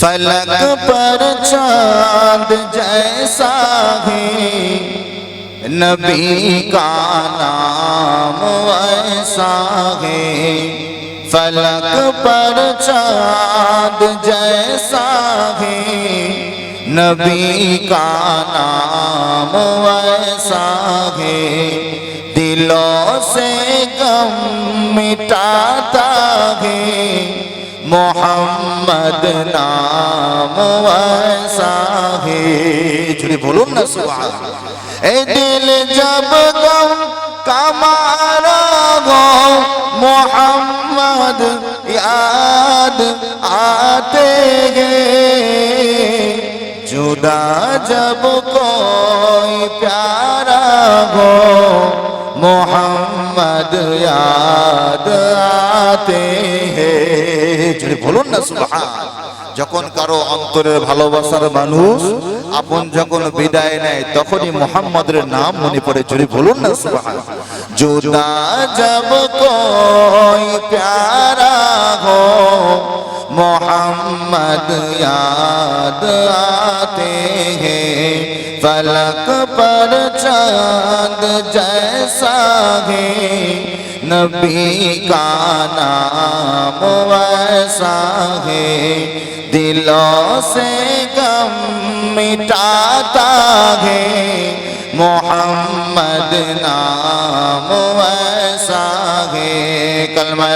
फलक पर चांद जैसा है नबी का नाम वैसा है फलक पर चांद जैसा है नबी का नाम वैसा है दिलों से गम मिटाता है मोहम्मद नाम वैसा है जुड़े बोलो ना सुबह ए दिल जब गम कमारा हो मोहम्मद याद आते हैं जुदा जब कोई प्यारा हो मोहम्मद याद आते हैं জুড়ে বলুন না সুবহান যখন কারো অন্তরের ভালোবাসার মানুষ আপন যখন বিদায় নেয় তখনই মোহাম্মদের নাম মনে পড়ে জুড়ে বলুন না সুবহান जुदा जब कोई प्यारा हो मोहम्मद याद आते हैं फलक पर चांद जैसा है نبی کا نام ویسا ہے دلوں سے غم مٹاتا ہے محمد نام ویسا ہے کلمہ